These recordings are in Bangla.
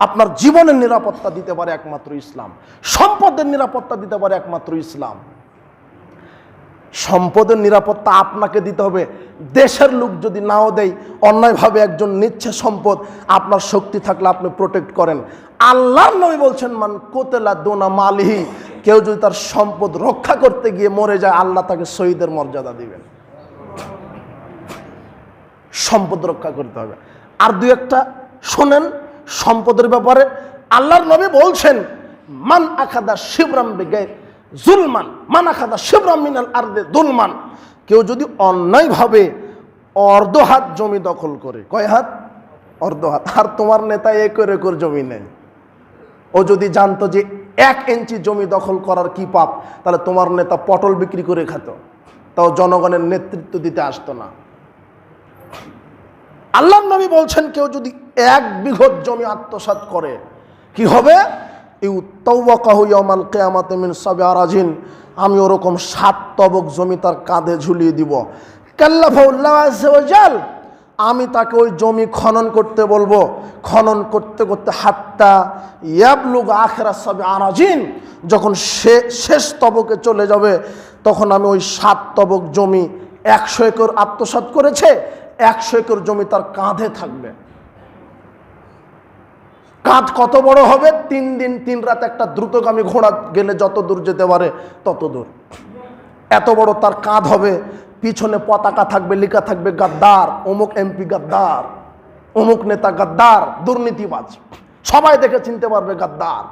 আপনার জীবনের নিরাপত্তা দিতে পারে একমাত্র ইসলাম। সম্পদের নিরাপত্তা দিতে পারে একমাত্র ইসলাম। সম্পদের নিরাপত্তা আপনাকে দিতে হবে। দেশের লোক যদি নাও দেয়, অন্যায়ভাবে একজন নিচ্ছে সম্পদ, আপনার শক্তি থাকলে আপনি প্রোটেক্ট করেন। আল্লাহর নবী বলছেন, মান কোতেলা দোনা মালিহি কেউ যদি তার সম্পদ রক্ষা করতে গিয়ে মরে যায়, আল্লাহ তাকে শহীদের মর্যাদা দিবেন। সম্পদ রক্ষা করতে হবে। আর দু একটা, শোনেন সম্পদের ব্যাপারে আল্লাহর নবী বলছেন, মান আখাদা শিবরাম জুলমান, মান আখাদা শিবরাম মিনাল আর্দে দুলমান। কেউ যদি অন্যায়ভাবে অর্ধ হাত জমি দখল করে, কয় হাত? অর্ধ হাত। আর তোমার নেতা একর একর জমি নেই। ও যদি জানতো যে এক ইঞ্চি জমি দখল করার কি পাপ, তাহলে তোমার নেতা পটল বিক্রি করে খেত। তাও জনগণের নেতৃত্ব দিতে আসতো না। আল্লাহ নবী বলছেন, কেউ যদি এক বিঘত জমি আত্মসাৎ করে, কি হবে? আমি ওরকম সাত তবক জমি তার কাঁধে ঝুলিয়ে দিব। কাল্লাফাউল্লাহ আমি তাকে ওই জমি খনন করতে বলব। খনন করতে করতে হাত্তা ইয়াবলুগ আখেরা সবে আরাজিন যখন সে শেষ তবকে চলে যাবে, তখন আমি ওই সাত তবক জমি একশো একর আত্মসাৎ করেছে একশো একর জমি তার কাঁধে থাকবে। কাঁধ কত বড় হবে? তিন দিন, তিন রাত একটা দ্রুতগামী ঘোড়া গেলে যত দূর যেতে পারে তত দূর। এত বড় তার কাঁধ হবে, পিছনে পতাকা থাকবে, লেখা থাকবে গাদ্দার, অমুক এমপি গাদ্দার, অমুক নেতা গাদ্দার, দুর্নীতিবাজ। সবাই দেখে চিনতে পারবে গাদ্দার।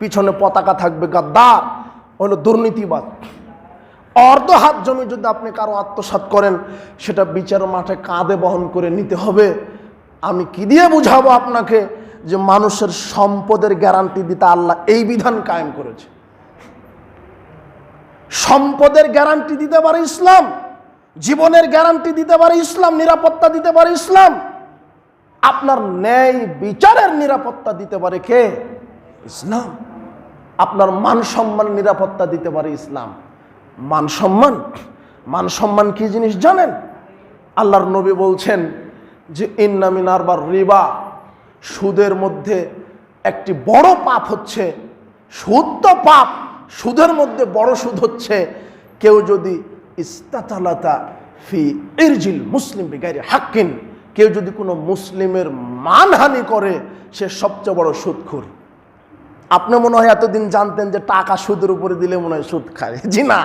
পিছনে পতাকা থাকবে গাদ্দার, হলো দুর্নীতিবাজ। অর্ধ হাত জমি যদি আপনি কারও আত্মসাৎ করেন, সেটা বিচার মাঠে কাঁধে বহন করে নিতে হবে। আমি কি দিয়ে বুঝাবো আপনাকে যে মানুষের সম্পদের গ্যারান্টি দিতে আল্লাহ এই বিধান কায়েম করেছে? সম্পদের গ্যারান্টি দিতে পারে ইসলাম, জীবনের গ্যারান্টি দিতে পারে ইসলাম, নিরাপত্তা দিতে পারে ইসলাম। আপনার ন্যায় বিচারের নিরাপত্তা দিতে পারে কে? ইসলাম। আপনার মান সম্মান নিরাপত্তা দিতে পারে ইসলাম। মান সম্মান। মান সম্মান কি জিনিস জানেন? আল্লাহর নবী বলছেন যে ইন্নামিন আরবার রিবা সুদের মধ্যে একটি বড় পাপ হচ্ছে, সুদ তো পাপ, সুদের মধ্যে বড় সুদ হচ্ছে। কেউ যদি ইস্তাতালাতা ফি ইরজিল মুসলিম বিগাইরে হাক্কিন, কেউ যদি কোনো মুসলিমের মানহানি করে, সে সবচেয়ে বড় সুদখুর। আপনি মনে হয় এতদিন জানতেন যে টাকা সুদের উপরে দিলে মনে হয় সুদ খায়। জি না,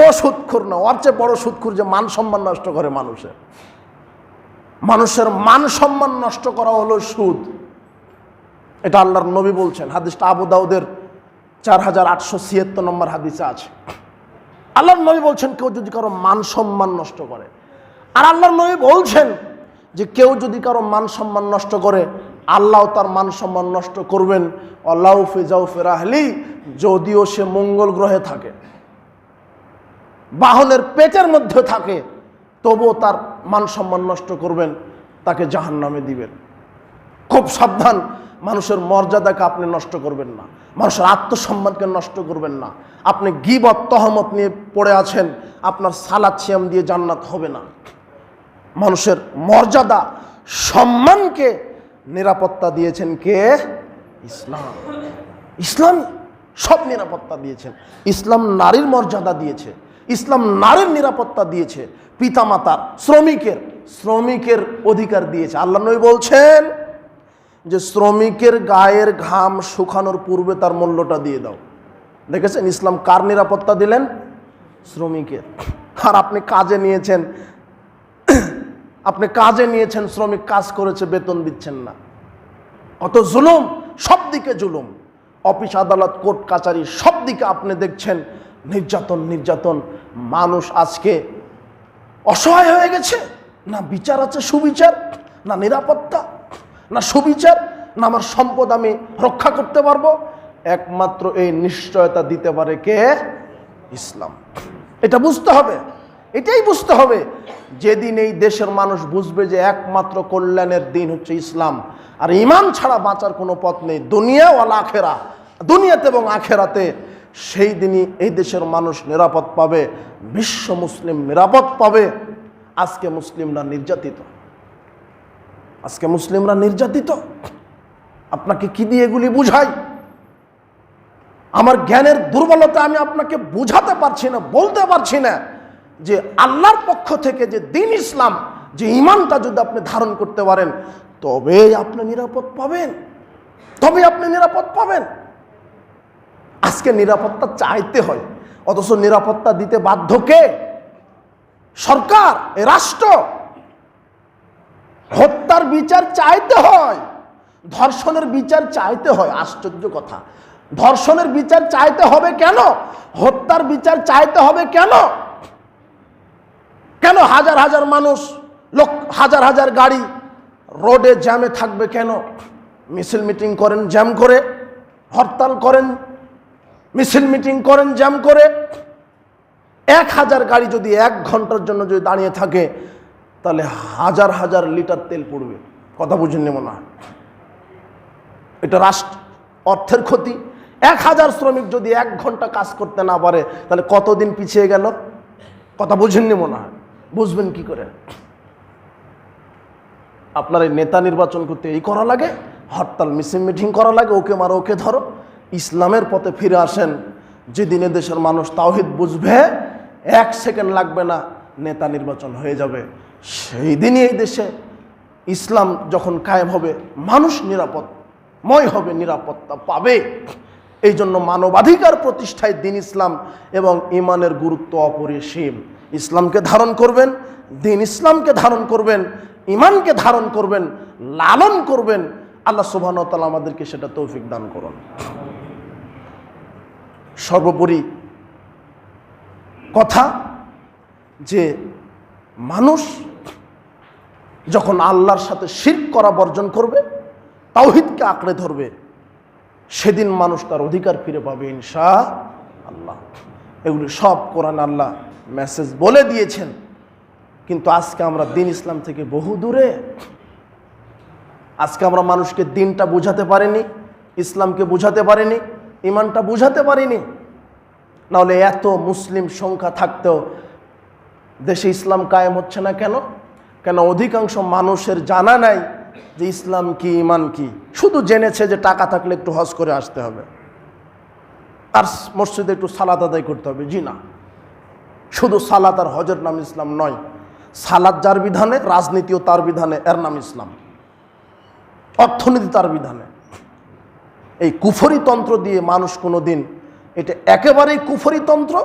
ও সুদখুর না, ওর চেয়ে বড় সুদখুর যে মান সম্মান নষ্ট করে মানুষের। মানুষের মান সম্মান নষ্ট করা হলো সুদ। এটা আল্লাহর নবী বলছেন, হাদিসটা আবু দাউদের চার হাজার আটশো ছিয়াত্তর নম্বর হাদিসে আছে। আল্লাহর নবী বলছেন, কেউ যদি কারও মান সম্মান নষ্ট করে, আর আল্লাহর নবী বলছেন যে কেউ যদি কারও মান সম্মান নষ্ট করে আল্লাহ তার মান সম্মান নষ্ট করবেন। আল্লাহ ফেজাউফে রাহলি যদিও সে মঙ্গল গ্রহে থাকে। বাহনের পেটের মধ্যে থাকে, তবুও তার মান সম্মান নষ্ট করবেন, তাকে জাহান নামে দিবেন। খুব সাবধান, মানুষের মর্যাদাকে আপনি নষ্ট করবেন না। মানুষের আত্মসম্মানকে নষ্ট করবেন না। আপনি গিবত, তহমত নিয়ে পড়ে আছেন, আপনার সালাদ সিয়াম দিয়ে জান্নাত হবে না। মানুষের মর্যাদা, সম্মানকে নিরাপত্তা দিয়েছেন কে? ইসলাম। ইসলাম সব নিরাপত্তা দিয়েছেন। ইসলাম নারীর মর্যাদা দিয়েছে। ইসলাম নারীর নিরাপত্তা দিয়েছে। পিতামাতার, শ্রমিকের শ্রমিকের অধিকার দিয়েছে। আল্লাহ নবী বলছেন যে শ্রমিকের গায়ের ঘাম শুকানোর পূর্বে তার মূল্যটা দিয়ে দাও। দেখেছেন ইসলাম কার নিরাপত্তা দিলেন? শ্রমিকের। আর আপনি কাজে নিয়েছেন। আপনি কাজে নিয়েছেন, শ্রমিক কাজ করেছে, বেতন দিচ্ছেন না। অত জুলুম সব দিকে জুলুম। অফিস, আদালত, কোর্ট, কাচারি সব দিকে আপনি দেখছেন, নির্যাতন নির্যাতন। মানুষ আজকে অসহায় হয়ে গেছে। না বিচার আছে সুবিচার, না নিরাপত্তা, না সুবিচার, না আমার সম্পদ আমি রক্ষা করতে পারব। একমাত্র এই নিশ্চয়তা দিতে পারে কে? ইসলাম। এটা বুঝতে হবে। এটাই বুঝতে হবে। যেদিন এই দেশের মানুষ বুঝবে যে একমাত্র কল্যাণের দিন হচ্ছে ইসলাম। আর ইমান ছাড়া বাঁচার কোনো পথ নেই। দুনিয়া ও আখেরা, দুনিয়াতে এবং আখেরাতে সেই দিনই এই দেশের মানুষ নিরাপদ পাবে, বিশ্ব মুসলিম নিরাপদ পাবে। আজকে মুসলিমরা নির্যাতিত। আজকে মুসলিমরা নির্যাতিত। আপনাকে কি দিয়ে এগুলি বুঝাই? আমার জ্ঞানের দুর্বলতা আমি আপনাকে বুঝাতে পারছি না, বলতে পারছি না। যে আল্লাহর পক্ষ থেকে যে দিন ইসলাম, যে ইমানটা যদি আপনি ধারণ করতে পারেন, তবে আপনি নিরাপদ পাবেন। তবে আপনি নিরাপদ পাবেন। আজকে নিরাপত্তা চাইতে হয়, অথচ নিরাপত্তা দিতে বাধ্য কে? সরকার রাষ্ট্র। হত্যার বিচার চাইতে হয়, ধর্ষণের বিচার চাইতে হয়, আশ্চর্য কথা। ধর্ষণের বিচার চাইতে হবে কেন? হত্যার বিচার চাইতে হবে কেন? কেন হাজার হাজার মানুষ, লোক, হাজার হাজার গাড়ি রোডে জ্যামে থাকবে কেন? মিছিল মিটিং করেন, জ্যাম করে, হরতাল করেন, মিছিল মিটিং করেন, জ্যাম করে। এক হাজার গাড়ি যদি এক ঘণ্টার জন্য যদি দাঁড়িয়ে থাকে, তাহলে হাজার হাজার লিটার তেল পড়বে। কথা বুঝেন মনে হয়? এটা রাষ্ট্র, অর্থের ক্ষতি। এক হাজার শ্রমিক যদি এক ঘণ্টা কাজ করতে না পারে, তাহলে কতদিন পিছিয়ে গেল? কথা বুঝেননি মনে হয়? বুঝবেন কি করে? আপনার এই নেতা নির্বাচন করতে এই করা লাগে? হরতাল মিসিং মিটিং করা লাগে? ওকে মারো, ওকে ধরো। ইসলামের পথে ফিরে আসেন। যেদিনে দেশের মানুষ তাওহিদ বুঝবে, এক সেকেন্ড লাগবে না, নেতা নির্বাচন হয়ে যাবে। সেই দিনই এই দেশে ইসলাম যখন কায়েম হবে, মানুষ নিরাপদ, ময় হবে, নিরাপত্তা পাবে। এই জন্য মানবাধিকার প্রতিষ্ঠায় দিন ইসলাম এবং ইমানের গুরুত্ব অপরিসীম। ইসলামকে ধারণ করবেন, দিন ইসলামকে ধারণ করবেন ইমানকে ধারণ করবেন, লালন করবেন, আল্লাহ সুবাহতাল আমাদেরকে সেটা তৌফিক দান করুন। সর্বোপরি কথা যে মানুষ যখন আল্লাহর সাথে শির করা বর্জন করবে, তাওহিদকে আঁকড়ে ধরবে, সেদিন মানুষ তার অধিকার ফিরে পাবে ইনশা আল্লাহ। এগুলি সব কোরআন আল্লাহ মেসেজ বলে দিয়েছেন, কিন্তু আজকে আমরা দিন ইসলাম থেকে বহু দূরে। আজকে আমরা মানুষকে দিনটা বুঝাতে পারিনি, ইসলামকে বুঝাতে পারিনি, ইমানটা বুঝাতে পারিনি। নাহলে এত মুসলিম সংখ্যা থাকতেও দেশে ইসলাম কায়েম হচ্ছে না কেন? কেন অধিকাংশ মানুষের জানা নাই যে ইসলাম কি, ইমান কি? শুধু জেনেছে যে টাকা থাকলে একটু হজ করে আসতে হবে। আর মসজিদে একটু সালাদ আদায় করতে হবে। জি না। শুধু সালাত আর হজের নাম ইসলাম নয় সালাদ যার বিধানে, রাজনীতিও তার বিধানে, এর নাম ইসলাম। অর্থনীতি তার বিধানে। এই কুফরি তন্ত্র দিয়ে মানুষ কোনো দিন এটা একেবারেই কুফরি তন্ত্র,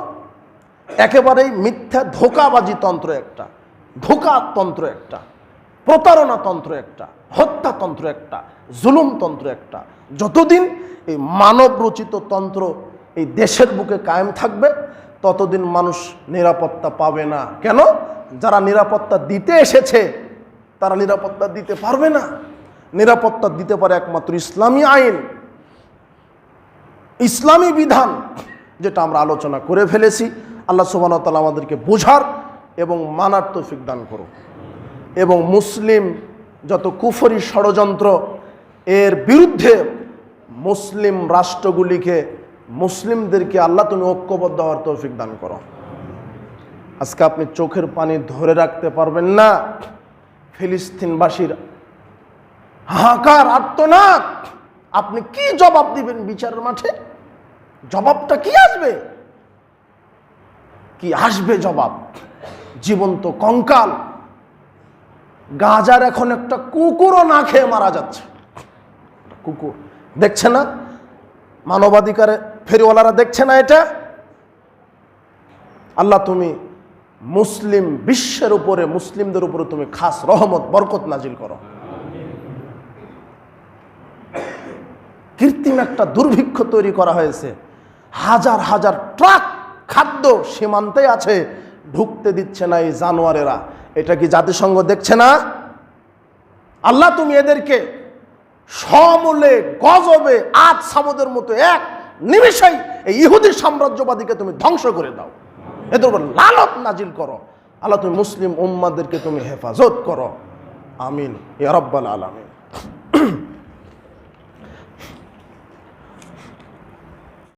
একেবারেই মিথ্যা ধোকাবাজি তন্ত্র একটা, ধোকা তন্ত্র একটা, প্রতারণা তন্ত্র একটা হত্যাতন্ত্র একটা, জুলুম তন্ত্র একটা। যতদিন এই মানব রচিত তন্ত্র এই দেশের বুকে কায়েম থাকবে ততদিন মানুষ নিরাপত্তা পাবে না। কেন? যারা নিরাপত্তা দিতে এসেছে, তারা নিরাপত্তা দিতে পারবে না। নিরাপত্তা দিতে পারে একমাত্র ইসলামী আইন। ইসলামী বিধান, যেটা আমরা আলোচনা করে ফেলেছি, আল্লাহ সুবাহতাল আমাদেরকে বোঝার এবং মানার তৌফিক দান করুন এবং মুসলিম যত কুফরি ষড়যন্ত্র, এর বিরুদ্ধে মুসলিম রাষ্ট্রগুলিকে মুসলিমদেরকে আল্লাহ তুমি ঐক্যবদ্ধ হওয়ার তৌফিক দান করো। আজকে আপনি চোখের পানি ধরে রাখতে পারবেন না। ফিলিস্তিনবাসীর হাহাকার, আর্তনাদ। আপনি কি জবাব দিবেন বিচারের মাঠে? জবাবটা কি আসবে? কি আসবে জবাব? জীবন্ত কঙ্কাল। গাজার এখন একটা কুকুরও না খেয়ে মারা যাচ্ছে। কুকুর। দেখছে না? মানবাধিকারে ফেরিওয়ালারা দেখছে না এটা? আল্লাহ তুমি মুসলিম বিশ্বের উপরে, মুসলিমদের উপরে তুমি খাস রহমত, বরকত নাজিল করো। কৃত্রিম একটা দুর্ভিক্ষ তৈরি করা হয়েছে। হাজার হাজার ট্রাক খাদ্য সীমান্তে আছে, ঢুকতে দিচ্ছে না এই জানোয়ারেরা। এটা কি জাতিসংঘ দেখছে না? আল্লাহ তুমি এদেরকে সমূলে, গজবে আজ সামুদের মতো এক নিমিষেই এই ইহুদি সাম্রাজ্যবাদীকে তুমি ধ্বংস করে দাও। এদের উপর লালত নাজিল করো। আল্লাহ তুমি মুসলিম উম্মাদেরকে তুমি হেফাজত করো। আমিন। ইয়ারব্বাল আলমিন।